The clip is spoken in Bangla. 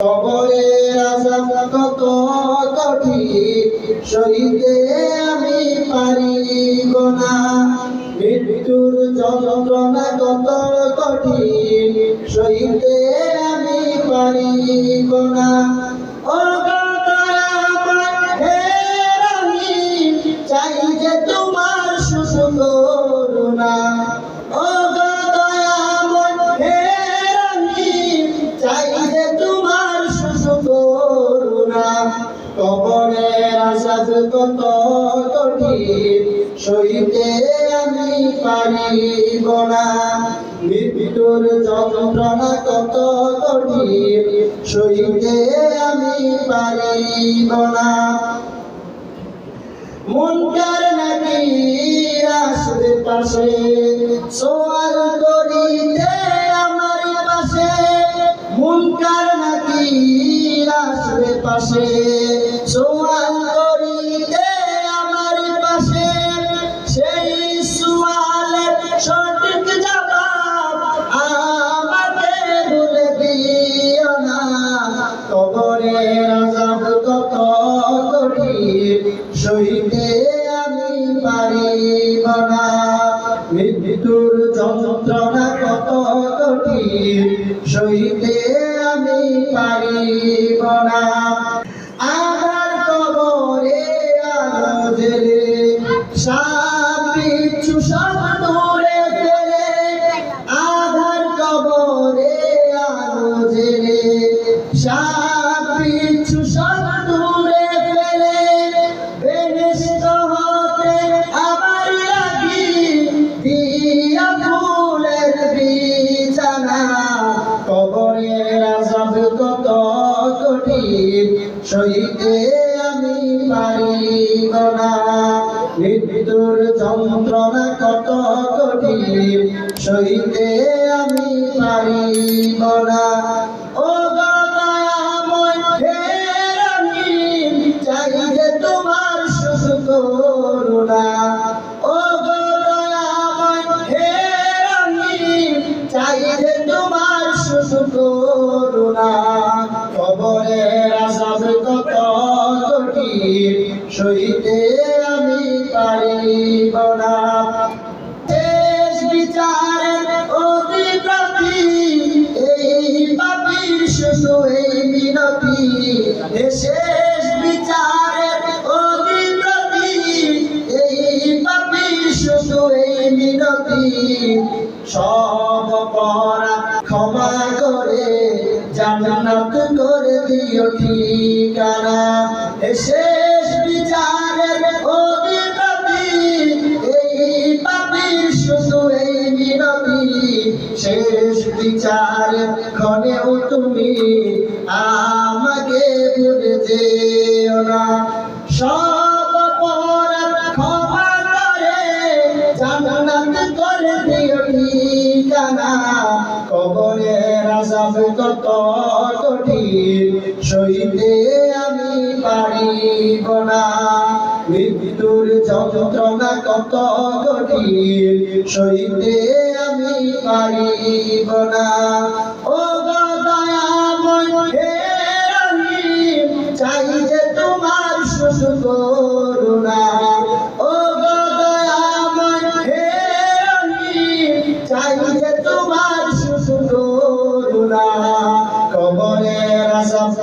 কবরের আজাব কত কঠিন। সইতে আমি পারিব না মৃত্যুর যন্ত্রণা কত কঠিন। সইতে আমি পারিব না কবরের আসাদ কত কঠিন সইতে আমি পারিব না। মৃত্যুর যন্ত্রণা কত কঠিন সইতে আমি পারিব না। মুনকার নাকির আসবে পাশে, সোয়াল করিতে আমার পাশে। মুনকার নাকির আসবে পাশে কবরের আজাব কত কঠিন সইতে আমি পারিব না। মৃত্যুর যন্ত্রণা কত কঠিন সইতে আমি পারিব না। আমার কবরে আলো জেলে সাপ বিচ্ছু সব দূরে ফেলে। আধার কবরে আলো জেলে সাপ সইতে আমি পারিব না মৃত্যুর যন্ত্রণা কত কঠিন। সইতে আমি পারিব না ও চাই যে তোমার শুধু করুণা। ও চাই যে তোমার শুধু সইতে আমি পারিব না। দেশ বিচারের অধিপতি এই পাপির শুধু এই মিনতি। শেষ বিচারের অধিপতি এই পাপির শুধু এই মিনতি। সব পরা করে, জান্নাত করে দিও ঠিকানা। শেষ বিচারের অধিপতি এই পাপির শুধু এই আমাকে ভুলে যেও না। আজাব কত কঠিন সইতে আমি পারিব না মৃত্যুর যন্ত্রণা কত কঠিন সইতে আমি পারিব না। ও চাই যে তোমার শুধু করুণা ও রহিম, চাই